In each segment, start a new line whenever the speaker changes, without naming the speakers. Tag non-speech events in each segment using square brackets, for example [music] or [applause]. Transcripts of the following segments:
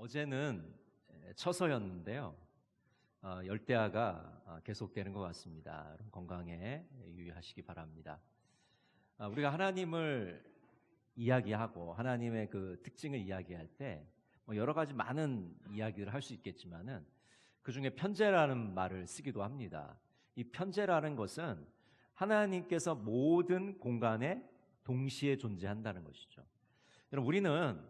어제는 처서였는데요. 어, 열대야가 어, 계속되는 것 같습니다. 건강에 유의하시기 바랍니다. 아, 우리가 하나님을 이야기하고 하나님의 그 특징을 이야기할 때 뭐 여러 가지 많은 이야기를 할 수 있겠지만은 그 중에 편재라는 말을 쓰기도 합니다. 이 편재라는 것은 하나님께서 모든 공간에 동시에 존재한다는 것이죠. 여러분 우리는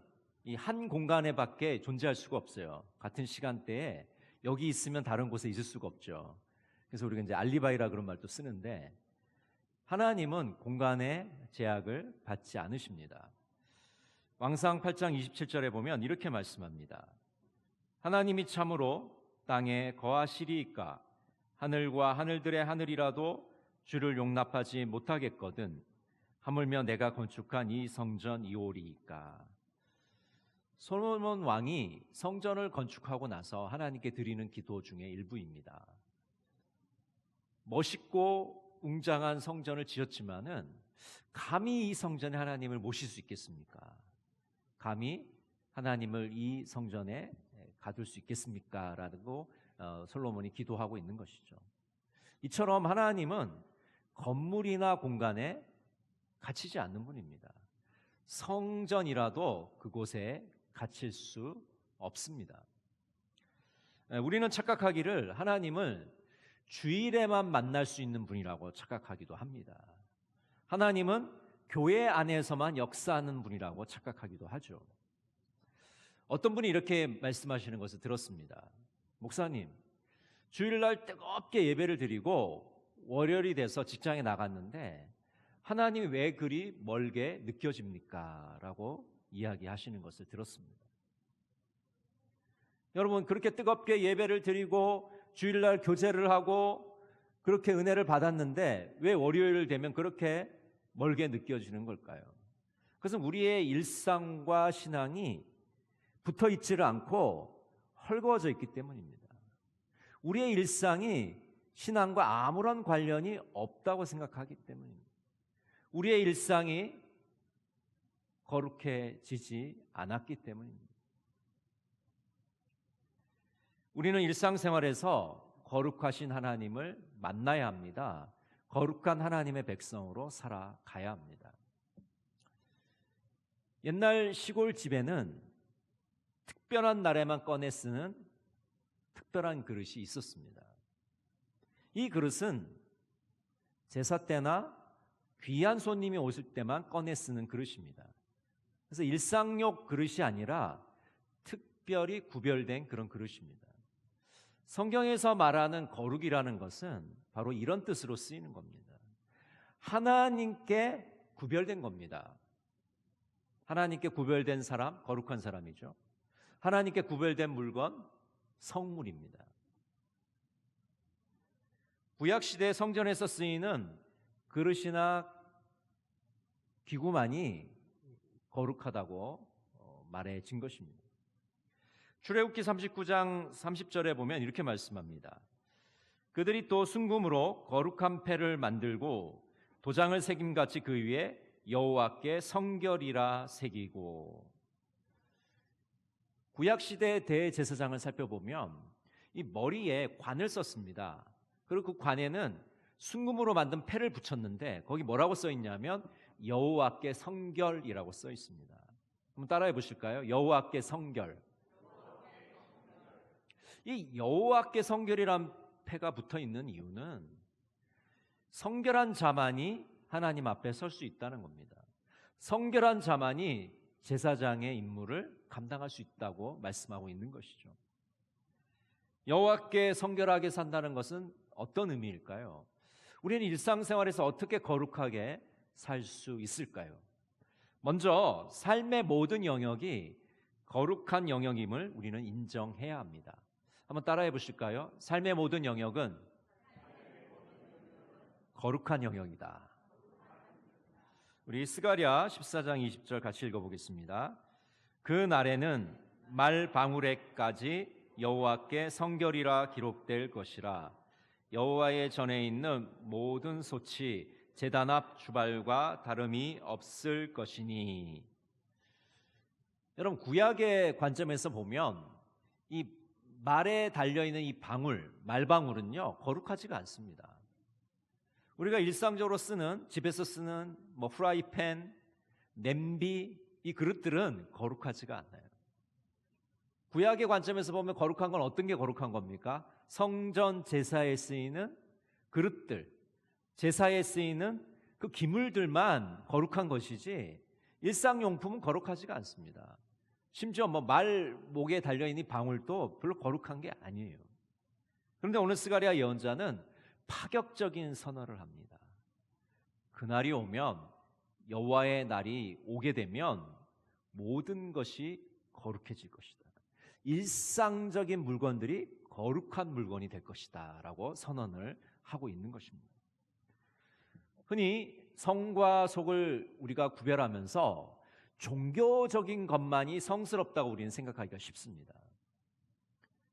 이 한 공간에 밖에 존재할 수가 없어요. 같은 시간대에 여기 있으면 다른 곳에 있을 수가 없죠. 그래서 우리가 이제 알리바이라 그런 말도 쓰는데 하나님은 공간의 제약을 받지 않으십니다. 왕상 8장 27절에 보면 이렇게 말씀합니다. 하나님이 참으로 땅에 거하시리이까 하늘과 하늘들의 하늘이라도 주를 용납하지 못하겠거든 하물며 내가 건축한 이 성전 이오리이까 솔로몬 왕이 성전을 건축하고 나서 하나님께 드리는 기도 중에 일부입니다. 멋있고 웅장한 성전을 지었지만은 감히 이 성전에 하나님을 모실 수 있겠습니까? 감히 하나님을 이 성전에 가둘 수 있겠습니까? 라고 어, 솔로몬이 기도하고 있는 것이죠. 이처럼 하나님은 건물이나 공간에 갇히지 않는 분입니다. 성전이라도 그곳에 갇힐 수 없습니다. 우리는 착각하기를 하나님을 주일에만 만날 수 있는 분이라고 착각하기도 합니다. 하나님은 교회 안에서만 역사하는 분이라고 착각하기도 하죠. 어떤 분이 이렇게 말씀하시는 것을 들었습니다. 목사님, 주일날 뜨겁게 예배를 드리고 월요일이 돼서 직장에 나갔는데 하나님이 왜 그리 멀게 느껴집니까? 라고 이야기하시는 것을 들었습니다. 여러분, 그렇게 뜨겁게 예배를 드리고 주일날 교제를 하고 그렇게 은혜를 받았는데 왜 월요일 되면 그렇게 멀게 느껴지는 걸까요? 그것은 우리의 일상과 신앙이 붙어 있지를 않고 헐거워져 있기 때문입니다. 우리의 일상이 신앙과 아무런 관련이 없다고 생각하기 때문입니다. 우리의 일상이 거룩해지지 않았기 때문입니다. 우리는 일상생활에서 거룩하신 하나님을 만나야 합니다. 거룩한 하나님의 백성으로 살아가야 합니다. 옛날 시골 집에는 특별한 날에만 꺼내 쓰는 특별한 그릇이 있었습니다. 이 그릇은 제사 때나 귀한 손님이 오실 때만 꺼내 쓰는 그릇입니다. 그래서 일상용 그릇이 아니라 특별히 구별된 그런 그릇입니다. 성경에서 말하는 거룩이라는 것은 바로 이런 뜻으로 쓰이는 겁니다. 하나님께 구별된 겁니다. 하나님께 구별된 사람, 거룩한 사람이죠. 하나님께 구별된 물건, 성물입니다. 구약시대 성전에서 쓰이는 그릇이나 기구만이 거룩하다고 어, 말해진 것입니다. 출애굽기 39장 30절에 보면 이렇게 말씀합니다. 그들이 또 순금으로 거룩한 패를 만들고 도장을 새김같이 그 위에 여호와께 성결이라 새기고 구약 시대 대제사장을 살펴보면 이 머리에 관을 썼습니다. 그리고 그 관에는 순금으로 만든 패를 붙였는데 거기 뭐라고 써 있냐면 여호와께 성결이라고 써 있습니다. 한번 따라해 보실까요? 여호와께 성결. 이 여호와께 성결이란 패가 붙어 있는 이유는 성결한 자만이 하나님 앞에 설 수 있다는 겁니다. 성결한 자만이 제사장의 임무를 감당할 수 있다고 말씀하고 있는 것이죠. 여호와께 성결하게 산다는 것은 어떤 의미일까요? 우리는 일상생활에서 어떻게 거룩하게 살 수 있을까요? 먼저 삶의 모든 영역이 거룩한 영역임을 우리는 인정해야 합니다. 한번 따라해 보실까요? 삶의 모든 영역은 거룩한 영역이다. 우리 스가랴 14장 20절 같이 읽어 보겠습니다. 그 날에는 말 방울에까지 여호와께 성결이라 기록될 것이라 여호와의 전에 있는 모든 소치 제단 앞 주발과 다름이 없을 것이니 여러분 구약의 관점에서 보면 이 말에 달려 있는 이 방울, 말방울은요 거룩하지가 않습니다. 우리가 일상적으로 쓰는 집에서 쓰는 뭐 프라이팬, 냄비 이 그릇들은 거룩하지가 않아요. 구약의 관점에서 보면 거룩한 건 어떤 게 거룩한 겁니까? 성전 제사에 쓰이는 그릇들, 제사에 쓰이는 그 기물들만 거룩한 것이지 일상용품은 거룩하지가 않습니다. 심지어 뭐 말 목에 달려 있는 방울도 별로 거룩한 게 아니에요. 그런데 오늘 스가리아 예언자는 파격적인 선언을 합니다. 그날이 오면 여호와의 날이 오게 되면 모든 것이 거룩해질 것이다. 일상적인 물건들이 거룩한 물건이 될 것이다라고 선언을 하고 있는 것입니다. 흔히 성과 속을 우리가 구별하면서 종교적인 것만이 성스럽다고 우리는 생각하기가 쉽습니다.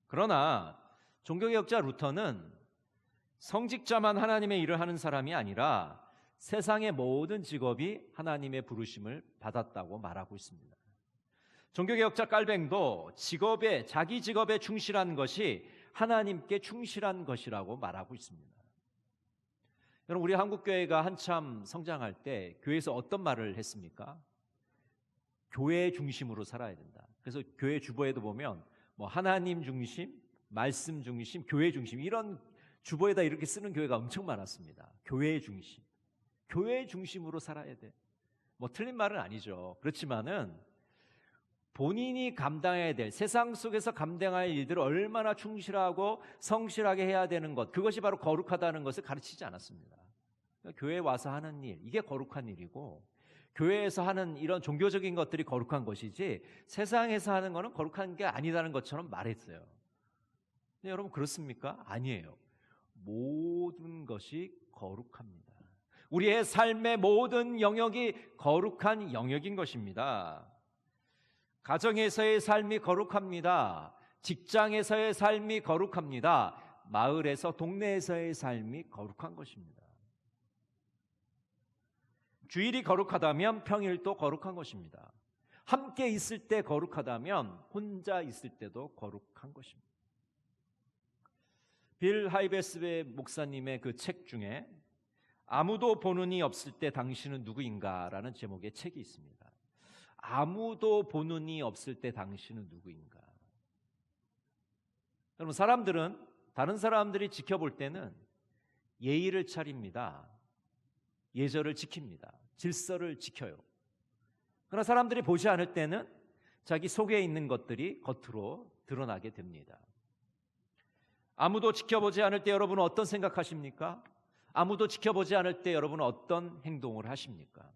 그러나 종교개혁자 루터는 성직자만 하나님의 일을 하는 사람이 아니라 세상의 모든 직업이 하나님의 부르심을 받았다고 말하고 있습니다. 종교개혁자 깔뱅도 직업에 자기 직업에 충실한 것이 하나님께 충실한 것이라고 말하고 있습니다. 여러분 우리 한국 교회가 한참 성장할 때 교회에서 어떤 말을 했습니까? 교회 중심으로 살아야 된다. 그래서 교회 주보에도 보면 뭐 하나님 중심, 말씀 중심, 교회 중심 이런 주보에다 이렇게 쓰는 교회가 엄청 많았습니다. 교회 중심. 교회 중심으로 살아야 돼. 뭐 틀린 말은 아니죠. 그렇지만은 본인이 감당해야 될 세상 속에서 감당할 일들을 얼마나 충실하고 성실하게 해야 되는 것 그것이 바로 거룩하다는 것을 가르치지 않았습니다. 그러니까 교회에 와서 하는 일 이게 거룩한 일이고 교회에서 하는 이런 종교적인 것들이 거룩한 것이지 세상에서 하는 것은 거룩한 게 아니라는 것처럼 말했어요. 근데 여러분 그렇습니까? 아니에요. 모든 것이 거룩합니다. 우리의 삶의 모든 영역이 거룩한 영역인 것입니다. 가정에서의 삶이 거룩합니다. 직장에서의 삶이 거룩합니다. 마을에서 동네에서의 삶이 거룩한 것입니다. 주일이 거룩하다면 평일도 거룩한 것입니다. 함께 있을 때 거룩하다면 혼자 있을 때도 거룩한 것입니다. 빌 하이베스베 목사님의 그 책 중에 아무도 보는 이 없을 때 당신은 누구인가라는 제목의 책이 있습니다. 아무도 보는 이 없을 때 당신은 누구인가? 여러분 사람들은 다른 사람들이 지켜볼 때는 예의를 차립니다. 예절을 지킵니다. 질서를 지켜요. 그러나 사람들이 보지 않을 때는 자기 속에 있는 것들이 겉으로 드러나게 됩니다. 아무도 지켜보지 않을 때 여러분은 어떤 생각하십니까? 아무도 지켜보지 않을 때 여러분은 어떤 행동을 하십니까?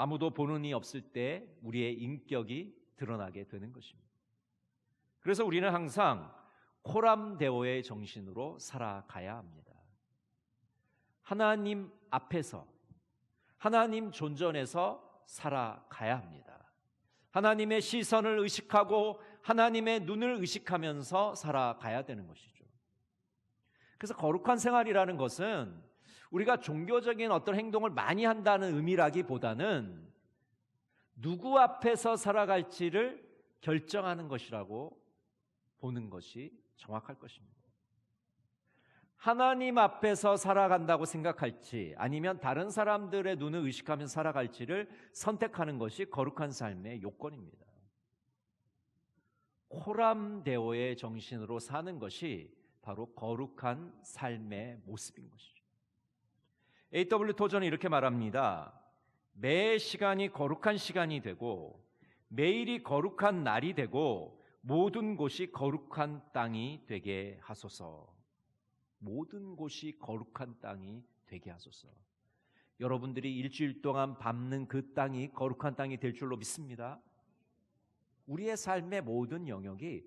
아무도 보는 이 없을 때 우리의 인격이 드러나게 되는 것입니다. 그래서 우리는 항상 코람데오의 정신으로 살아가야 합니다. 하나님 앞에서 하나님 존전에서 살아가야 합니다. 하나님의 시선을 의식하고 하나님의 눈을 의식하면서 살아가야 되는 것이죠. 그래서 거룩한 생활이라는 것은 우리가 종교적인 어떤 행동을 많이 한다는 의미라기보다는 누구 앞에서 살아갈지를 결정하는 것이라고 보는 것이 정확할 것입니다. 하나님 앞에서 살아간다고 생각할지 아니면 다른 사람들의 눈을 의식하면서 살아갈지를 선택하는 것이 거룩한 삶의 요건입니다. 코람데오의 정신으로 사는 것이 바로 거룩한 삶의 모습인 것이죠. A.W. 토전은 이렇게 말합니다. 매 시간이 거룩한 시간이 되고 매일이 거룩한 날이 되고 모든 곳이 거룩한 땅이 되게 하소서. 모든 곳이 거룩한 땅이 되게 하소서. 여러분들이 일주일 동안 밟는 그 땅이 거룩한 땅이 될 줄로 믿습니다. 우리의 삶의 모든 영역이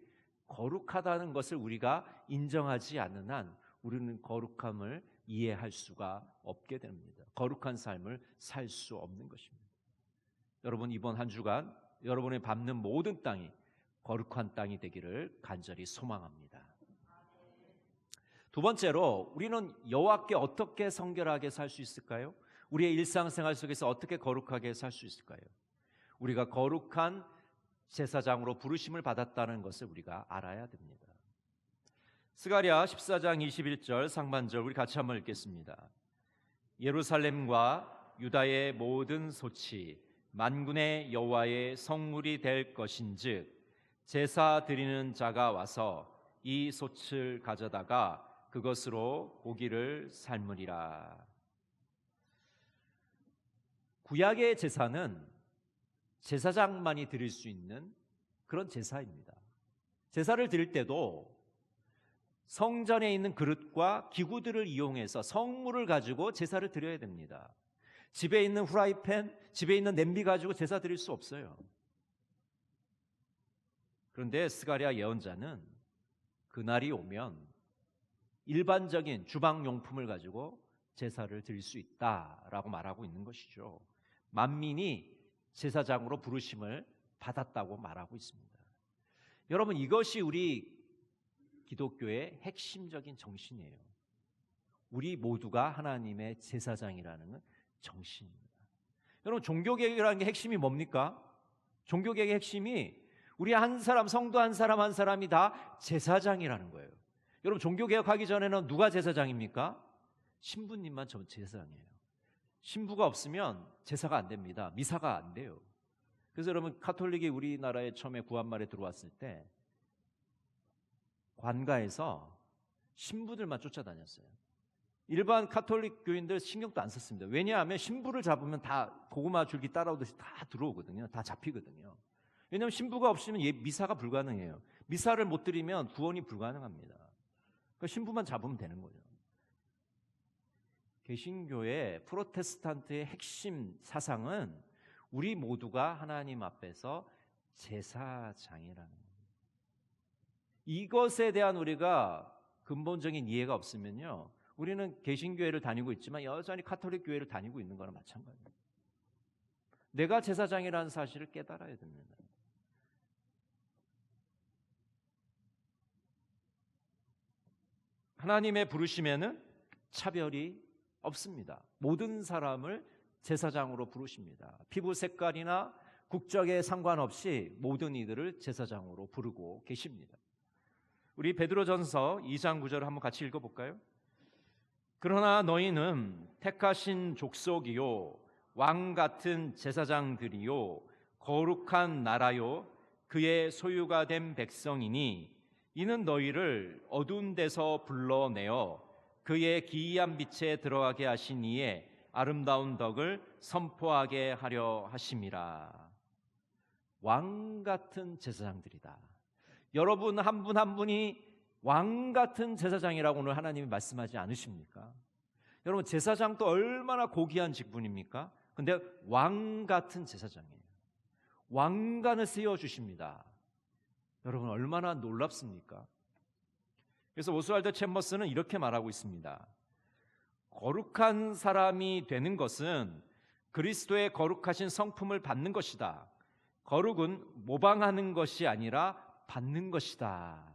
거룩하다는 것을 우리가 인정하지 않는 한 우리는 거룩함을 이해할 수가 없게 됩니다. 거룩한 삶을 살 수 없는 것입니다. 여러분 이번 한 주간 여러분의 밟는 모든 땅이 거룩한 땅이 되기를 간절히 소망합니다. 두 번째로 우리는 여호와께 어떻게 성결하게 살 수 있을까요? 우리의 일상생활 속에서 어떻게 거룩하게 살 수 있을까요? 우리가 거룩한 제사장으로 부르심을 받았다는 것을 우리가 알아야 됩니다. 스가랴 14장 21절 상반절 우리 같이 한번 읽겠습니다. 예루살렘과 유다의 모든 소치 만군의 여호와의 성물이 될 것인즉 제사 드리는 자가 와서 이 솥을 가져다가 그것으로 고기를 삶으리라. 구약의 제사는 제사장만이 드릴 수 있는 그런 제사입니다. 제사를 드릴 때도 성전에 있는 그릇과 기구들을 이용해서 성물을 가지고 제사를 드려야 됩니다. 집에 있는 후라이팬, 집에 있는 냄비 가지고 제사 드릴 수 없어요. 그런데 스가랴 예언자는 그날이 오면 일반적인 주방 용품을 가지고 제사를 드릴 수 있다라고 말하고 있는 것이죠. 만민이 제사장으로 부르심을 받았다고 말하고 있습니다. 여러분 이것이 우리 기독교의 핵심적인 정신이에요. 우리 모두가 하나님의 제사장이라는 정신입니다. 여러분 종교개혁이라는 게 핵심이 뭡니까? 종교개혁의 핵심이 우리 한 사람 성도 한 사람 한 사람이 다 제사장이라는 거예요. 여러분 종교개혁하기 전에는 누가 제사장입니까? 신부님만 전 제사장이에요. 신부가 없으면 제사가 안 됩니다. 미사가 안 돼요. 그래서 여러분 카톨릭이 우리나라에 처음에 구한말에 들어왔을 때 관가에서 신부들만 쫓아다녔어요. 일반 카톨릭 교인들 신경도 안 썼습니다. 왜냐하면 신부를 잡으면 다 고구마 줄기 따라오듯이 다 들어오거든요. 다 잡히거든요. 왜냐하면 신부가 없으면 미사가 불가능해요. 미사를 못 드리면 구원이 불가능합니다. 그러니까 신부만 잡으면 되는 거죠. 개신교의 프로테스탄트의 핵심 사상은 우리 모두가 하나님 앞에서 제사장이라는. 이것에 대한 우리가 근본적인 이해가 없으면요. 우리는 개신교회를 다니고 있지만 여전히 카톨릭 교회를 다니고 있는 거나 마찬가지예요. 내가 제사장이라는 사실을 깨달아야 됩니다. 하나님의 부르심에는 차별이 없습니다. 모든 사람을 제사장으로 부르십니다. 피부 색깔이나 국적에 상관없이 모든 이들을 제사장으로 부르고 계십니다. 우리 베드로전서 2장 9절을 한번 같이 읽어 볼까요? 그러나 너희는 택하신 족속이요 왕 같은 제사장들이요 거룩한 나라요 그의 소유가 된 백성이니 이는 너희를 어두운 데서 불러내어 그의 기이한 빛에 들어가게 하신 이에 아름다운 덕을 선포하게 하려 하심이라. 왕 같은 제사장들이다. 여러분 한 분한 한 분이 왕 같은 제사장이라고 오늘 하나님이 말씀하지 않으십니까? 여러분 제사장도 얼마나 고귀한 직분입니까? 근데 왕 같은 제사장이에요. 왕관을 세워 주십니다. 여러분 얼마나 놀랍습니까? 그래서 오스왈드 챔버스는 이렇게 말하고 있습니다. 거룩한 사람이 되는 것은 그리스도의 거룩하신 성품을 받는 것이다. 거룩은 모방하는 것이 아니라 받는 것이다.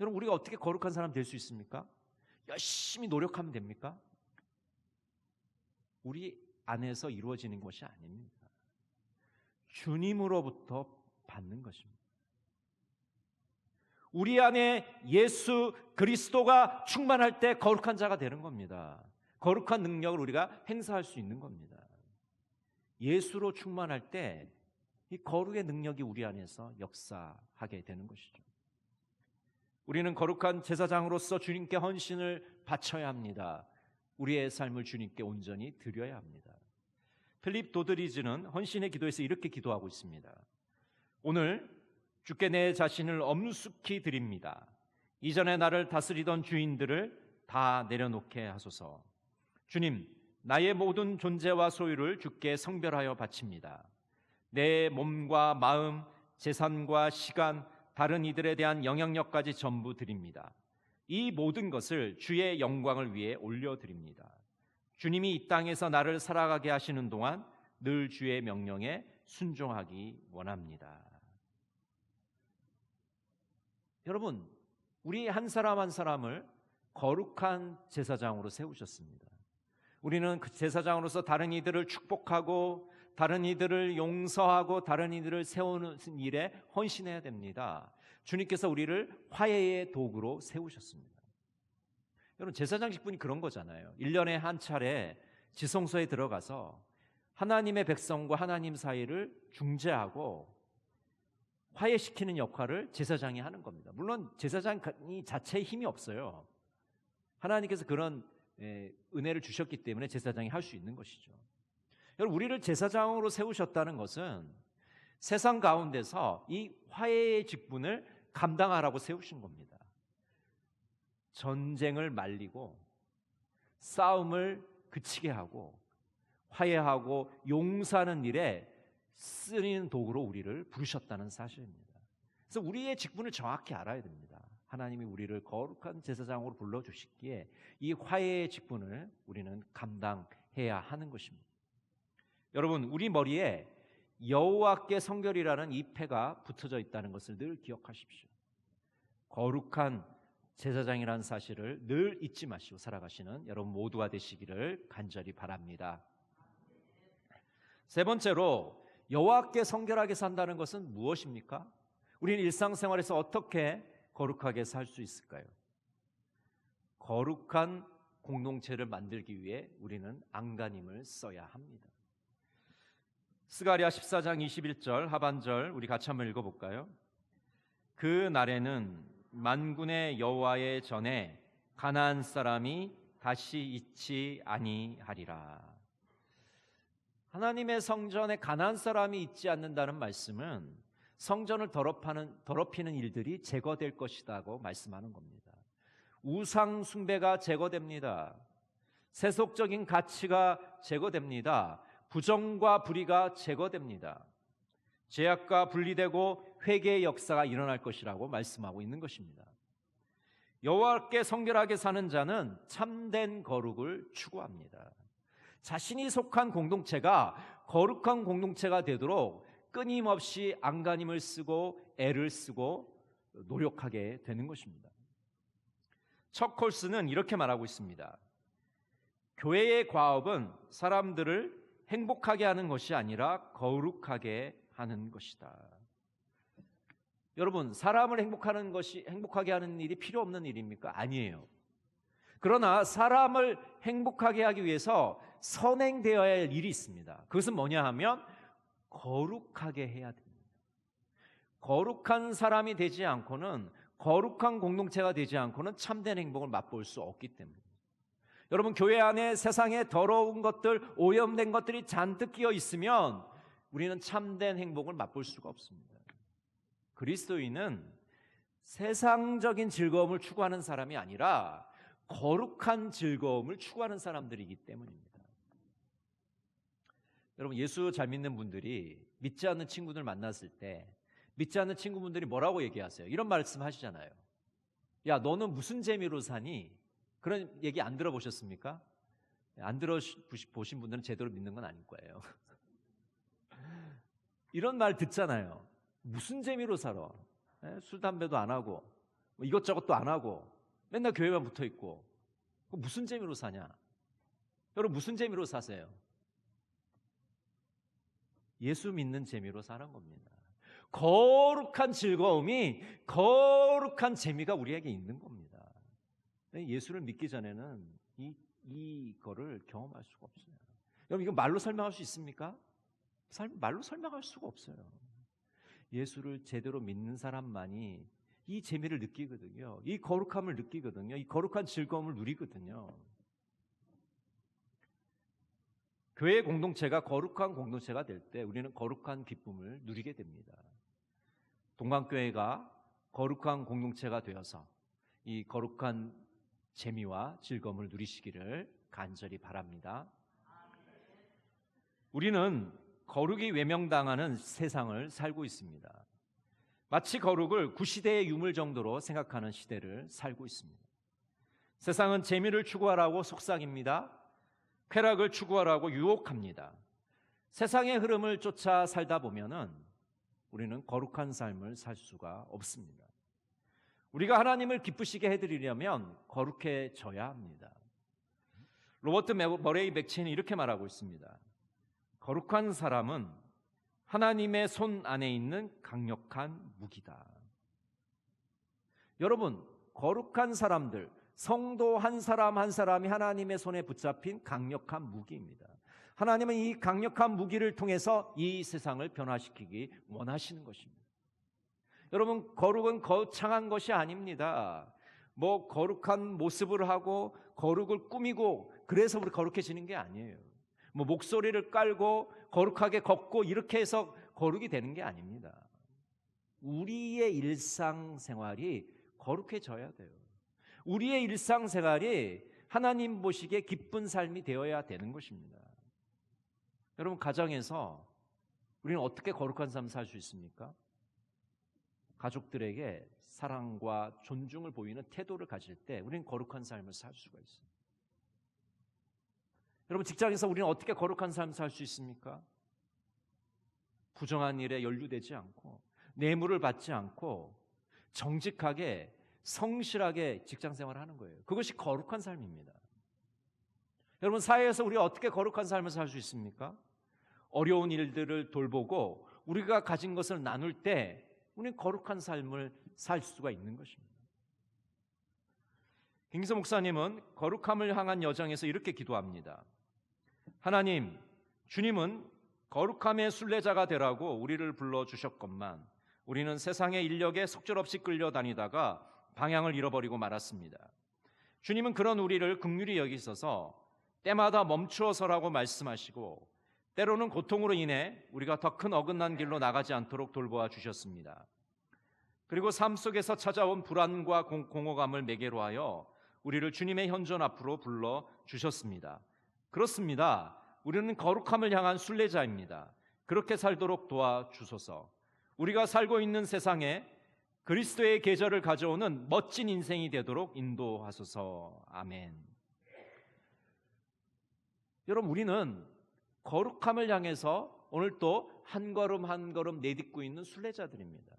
여러분 우리가 어떻게 거룩한 사람 될 수 있습니까? 열심히 노력하면 됩니까? 우리 안에서 이루어지는 것이 아닙니다. 주님으로부터 받는 것입니다. 우리 안에 예수 그리스도가 충만할 때 거룩한 자가 되는 겁니다. 거룩한 능력을 우리가 행사할 수 있는 겁니다. 예수로 충만할 때 이 거룩의 능력이 우리 안에서 역사하게 되는 것이죠. 우리는 거룩한 제사장으로서 주님께 헌신을 바쳐야 합니다. 우리의 삶을 주님께 온전히 드려야 합니다. 필립 도드리즈는 헌신의 기도에서 이렇게 기도하고 있습니다. 오늘 주께 내 자신을 엄숙히 드립니다. 이전에 나를 다스리던 주인들을 다 내려놓게 하소서. 주님, 나의 모든 존재와 소유를 주께 성별하여 바칩니다. 내 몸과 마음, 재산과 시간, 다른 이들에 대한 영향력까지 전부 드립니다. 이 모든 것을 주의 영광을 위해 올려드립니다. 주님이 이 땅에서 나를 살아가게 하시는 동안 늘 주의 명령에 순종하기 원합니다. 여러분, 우리 한 사람 한 사람을 거룩한 제사장으로 세우셨습니다. 우리는 그 제사장으로서 다른 이들을 축복하고 다른 이들을 용서하고 다른 이들을 세우는 일에 헌신해야 됩니다. 주님께서 우리를 화해의 도구로 세우셨습니다. 여러분 제사장 직분이 그런 거잖아요. 1년에 한 차례 지성소에 들어가서 하나님의 백성과 하나님 사이를 중재하고 화해시키는 역할을 제사장이 하는 겁니다. 물론 제사장이 자체에 힘이 없어요. 하나님께서 그런 예, 은혜를 주셨기 때문에 제사장이 할 수 있는 것이죠. 여러분 우리를 제사장으로 세우셨다는 것은 세상 가운데서 이 화해의 직분을 감당하라고 세우신 겁니다. 전쟁을 말리고 싸움을 그치게 하고 화해하고 용서하는 일에 쓰는 도구로 우리를 부르셨다는 사실입니다. 그래서 우리의 직분을 정확히 알아야 됩니다. 하나님이 우리를 거룩한 제사장으로 불러 주시기에 이 화해의 직분을 우리는 감당해야 하는 것입니다. 여러분, 우리 머리에 여호와께 성결이라는 이 패가 붙어져 있다는 것을 늘 기억하십시오. 거룩한 제사장이라는 사실을 늘 잊지 마시고 살아가시는 여러분 모두가 되시기를 간절히 바랍니다. 세 번째로 여호와께 성결하게 산다는 것은 무엇입니까? 우리는 일상생활에서 어떻게 거룩하게 살 수 있을까요? 거룩한 공동체를 만들기 위해 우리는 안간힘을 써야 합니다. 스가리아 14장 21절 하반절 우리 같이 한번 읽어 볼까요? 그 날에는 만군의 여호와의 전에 가나안 사람이 다시 있지 아니하리라. 하나님의 성전에 가나안 사람이 있지 않는다는 말씀은 성전을 더럽하는, 더럽히는 일들이 제거될 것이다고 말씀하는 겁니다. 우상 숭배가 제거됩니다. 세속적인 가치가 제거됩니다. 부정과 불의가 제거됩니다. 죄악과 분리되고 회개의 역사가 일어날 것이라고 말씀하고 있는 것입니다. 여호와께 성결하게 사는 자는 참된 거룩을 추구합니다. 자신이 속한 공동체가 거룩한 공동체가 되도록 끊임없이 안간힘을 쓰고 애를 쓰고 노력하게 되는 것입니다. 첫 콜스는 이렇게 말하고 있습니다. 교회의 과업은 사람들을 행복하게 하는 것이 아니라 거룩하게 하는 것이다. 여러분, 사람을 행복하는 것이 행복하게 하는 일이 필요 없는 일입니까? 아니에요. 그러나 사람을 행복하게 하기 위해서 선행되어야 할 일이 있습니다. 그것은 뭐냐 하면 거룩하게 해야 됩니다. 거룩한 사람이 되지 않고는 거룩한 공동체가 되지 않고는 참된 행복을 맛볼 수 없기 때문입니다. 여러분 교회 안에 세상에 더러운 것들, 오염된 것들이 잔뜩 끼어 있으면 우리는 참된 행복을 맛볼 수가 없습니다. 그리스도인은 세상적인 즐거움을 추구하는 사람이 아니라 거룩한 즐거움을 추구하는 사람들이기 때문입니다. 여러분 예수 잘 믿는 분들이 믿지 않는 친구들 만났을 때 믿지 않는 친구분들이 뭐라고 얘기하세요? 이런 말씀 하시잖아요. 야, 너는 무슨 재미로 사니? 그런 얘기 안 들어보셨습니까? 안 들어보신 분들은 제대로 믿는 건 아닐 거예요. [laughs] 이런 말 듣잖아요. 무슨 재미로 살아? 예? 술, 담배도 안 하고, 뭐 이것저것도 안 하고, 맨날 교회만 붙어 있고, 무슨 재미로 사냐? 여러분, 무슨 재미로 사세요? 예수 믿는 재미로 사는 겁니다. 거룩한 즐거움이 거룩한 재미가 우리에게 있는 겁니다. 예수를 믿기 전에는 이, 이거를 경험할 수가 없어요. 여러분, 이거 말로 설명할 수 있습니까? 말로 설명할 수가 없어요. 예수를 제대로 믿는 사람만이 이 재미를 느끼거든요. 이 거룩함을 느끼거든요. 이 거룩한 즐거움을 누리거든요. 교회 공동체가 거룩한 공동체가 될 때 우리는 거룩한 기쁨을 누리게 됩니다. 동방교회가 거룩한 공동체가 되어서 이 거룩한 재미와 즐거움을 누리시기를 간절히 바랍니다. 우리는 거룩이 외명당하는 세상을 살고 있습니다. 마치 거룩을 구시대의 유물 정도로 생각하는 시대를 살고 있습니다. 세상은 재미를 추구하라고 속삭입니다. 쾌락을 추구하라고 유혹합니다. 세상의 흐름을 쫓아 살다 보면은 우리는 거룩한 삶을 살 수가 없습니다. 우리가 하나님을 기쁘시게 해드리려면 거룩해져야 합니다. 로버트 머레이 맥친이 이렇게 말하고 있습니다. 거룩한 사람은 하나님의 손 안에 있는 강력한 무기다. 여러분, 거룩한 사람들, 성도 한 사람 한 사람이 하나님의 손에 붙잡힌 강력한 무기입니다. 하나님은 이 강력한 무기를 통해서 이 세상을 변화시키기 원하시는 것입니다. 여러분, 거룩은 거창한 것이 아닙니다. 뭐 거룩한 모습을 하고 거룩을 꾸미고 그래서 우리 거룩해지는 게 아니에요. 뭐 목소리를 깔고 거룩하게 걷고 이렇게 해서 거룩이 되는 게 아닙니다. 우리의 일상생활이 거룩해져야 돼요. 우리의 일상생활이 하나님 보시기에 기쁜 삶이 되어야 되는 것입니다. 여러분 가정에서 우리는 어떻게 거룩한 삶 살 수 있습니까? 가족들에게 사랑과 존중을 보이는 태도를 가질 때 우리는 거룩한 삶을 살 수가 있어요. 여러분 직장에서 우리는 어떻게 거룩한 삶 살 수 있습니까? 부정한 일에 연루되지 않고 뇌물을 받지 않고 정직하게 성실하게 직장 생활을 하는 거예요. 그것이 거룩한 삶입니다. 여러분 사회에서 우리가 어떻게 거룩한 삶을 살 수 있습니까? 어려운 일들을 돌보고 우리가 가진 것을 나눌 때 우리는 거룩한 삶을 살 수가 있는 것입니다. 김기서 목사님은 거룩함을 향한 여정에서 이렇게 기도합니다. 하나님, 주님은 거룩함의 순례자가 되라고 우리를 불러 주셨건만 우리는 세상의 인력에 속절없이 끌려다니다가 방향을 잃어버리고 말았습니다. 주님은 그런 우리를 극률히 여기셔서 때마다 멈추어 서라고 말씀하시고 때로는 고통으로 인해 우리가 더 큰 어긋난 길로 나가지 않도록 돌보아 주셨습니다. 그리고 삶 속에서 찾아온 불안과 공허감을 매개로 하여 우리를 주님의 현존 앞으로 불러 주셨습니다. 그렇습니다. 우리는 거룩함을 향한 순례자입니다. 그렇게 살도록 도와 주소서. 우리가 살고 있는 세상에 그리스도의 계절을 가져오는 멋진 인생이 되도록 인도하소서. 아멘. 여러분, 우리는 거룩함을 향해서 오늘 또 한 걸음 한 걸음 내딛고 있는 순례자들입니다.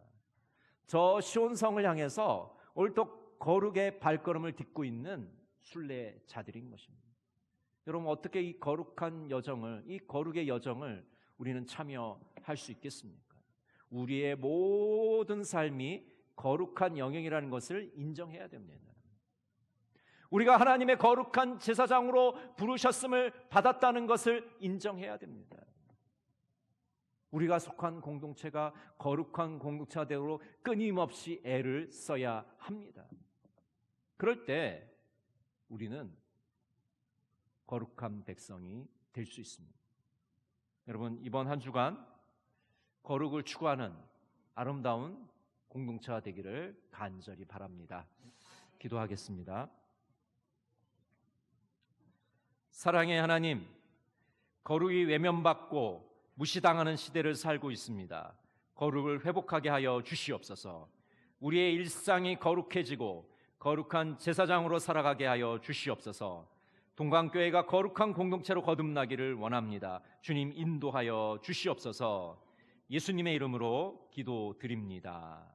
저 시온성을 향해서 오늘 또 거룩의 발걸음을 딛고 있는 순례자들인 것입니다. 여러분 어떻게 이 거룩한 여정을 이 거룩의 여정을 우리는 참여할 수 있겠습니까? 우리의 모든 삶이 거룩한 영역이라는 것을 인정해야 됩니다. 우리가 하나님의 거룩한 제사장으로 부르셨음을 받았다는 것을 인정해야 됩니다. 우리가 속한 공동체가 거룩한 공동체가 되도록 끊임없이 애를 써야 합니다. 그럴 때 우리는 거룩한 백성이 될 수 있습니다. 여러분, 이번 한 주간 거룩을 추구하는 아름다운 공동체가 되기를 간절히 바랍니다. 기도하겠습니다. 사랑의 하나님, 거룩이 외면받고 무시당하는 시대를 살고 있습니다. 거룩을 회복하게 하여 주시옵소서. 우리의 일상이 거룩해지고 거룩한 제사장으로 살아가게 하여 주시옵소서. 동광교회가 거룩한 공동체로 거듭나기를 원합니다. 주님 인도하여 주시옵소서. 예수님의 이름으로 기도드립니다.